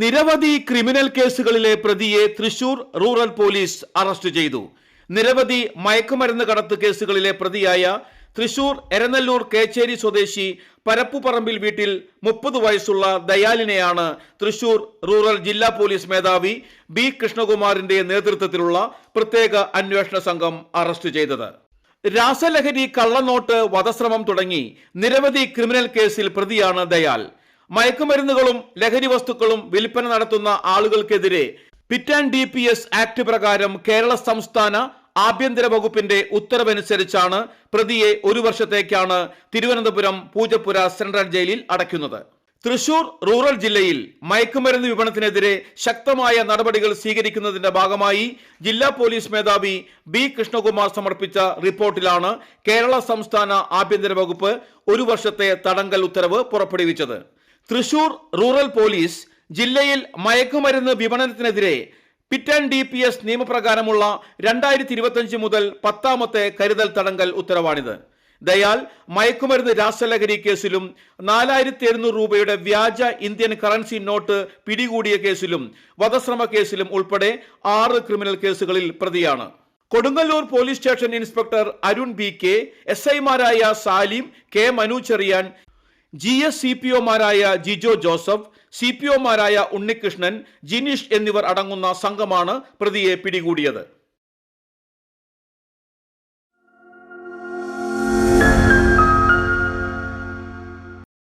നിരവധി ക്രിമിനൽ കേസുകളിലെ പ്രതിയെ തൃശൂർ റൂറൽ പോലീസ് അറസ്റ്റ് ചെയ്തു. നിരവധി മയക്കുമരുന്ന് കടത്ത് കേസുകളിലെ പ്രതിയായ തൃശൂർ എരനല്ലൂർ കേച്ചേരി സ്വദേശി പരപ്പുപറമ്പിൽ വീട്ടിൽ മുപ്പത് വയസ്സുള്ള ദയാലിനെയാണ് തൃശൂർ റൂറൽ ജില്ലാ പോലീസ് മേധാവി ബി കൃഷ്ണകുമാറിന്റെ നേതൃത്വത്തിലുള്ള പ്രത്യേക അന്വേഷണ സംഘം അറസ്റ്റ് ചെയ്തത്. രാസലഹരി കള്ളനോട്ട് വധശ്രമം തുടങ്ങി നിരവധി ക്രിമിനൽ കേസിൽ പ്രതിയാണ് ദയാൽ. മയക്കുമരുന്നുകളും ലഹരി വസ്തുക്കളും വിൽപ്പന നടത്തുന്ന ആളുകൾക്കെതിരെ PIT N D P S act പ്രകാരം കേരള സംസ്ഥാന ആഭ്യന്തര വകുപ്പിന്റെ ഉത്തരവനുസരിച്ചാണ് പ്രതിയെ ഒരു വർഷത്തേക്കാണ് തിരുവനന്തപുരം പൂജപ്പുര സെൻട്രൽ ജയിലിൽ അടയ്ക്കുന്നത്. തൃശൂർ റൂറൽ ജില്ലയിൽ മയക്കുമരുന്ന് വിപണത്തിനെതിരെ ശക്തമായ നടപടികൾ സ്വീകരിക്കുന്നതിന്റെ ഭാഗമായി ജില്ലാ പോലീസ് മേധാവി ബി കൃഷ്ണകുമാർ സമർപ്പിച്ച റിപ്പോർട്ടിലാണ് കേരള സംസ്ഥാന ആഭ്യന്തര വകുപ്പ് ഒരു വർഷത്തെ തടങ്കൽ ഉത്തരവ് പുറപ്പെടുവിച്ചത്. തൃശൂർ റൂറൽ പോലീസ് ജില്ലയിൽ മയക്കുമരുന്ന് വിപണനത്തിനെതിരെ PIT N D P S നിയമപ്രകാരമുള്ള രണ്ടായിരത്തി ഇരുപത്തിയഞ്ച് മുതൽ പത്താമത്തെ കരുതൽ തടങ്കൽ ഉത്തരവാണിത്. ദയാൽ മയക്കുമരുന്ന് രാസലഹരി കേസിലും നാലായിരത്തി എഴുന്നൂറ് രൂപയുടെ വ്യാജ ഇന്ത്യൻ കറൻസി നോട്ട് പിടികൂടിയ കേസിലും വധശ്രമ കേസിലും ഉൾപ്പെടെ ആറ് ക്രിമിനൽ കേസുകളിൽ പ്രതിയാണ്. Kodungallur police station inspector Arun B K S ഐമാരായ Salim K Manu Cheriyan G S C P ഒമാരായ Jijo Joseph C P ഒമാരായ ഉണ്ണികൃഷ്ണൻ ജിനീഷ് എന്നിവർ അടങ്ങുന്ന സംഘമാണ് പ്രതിയെ പിടികൂടിയത്.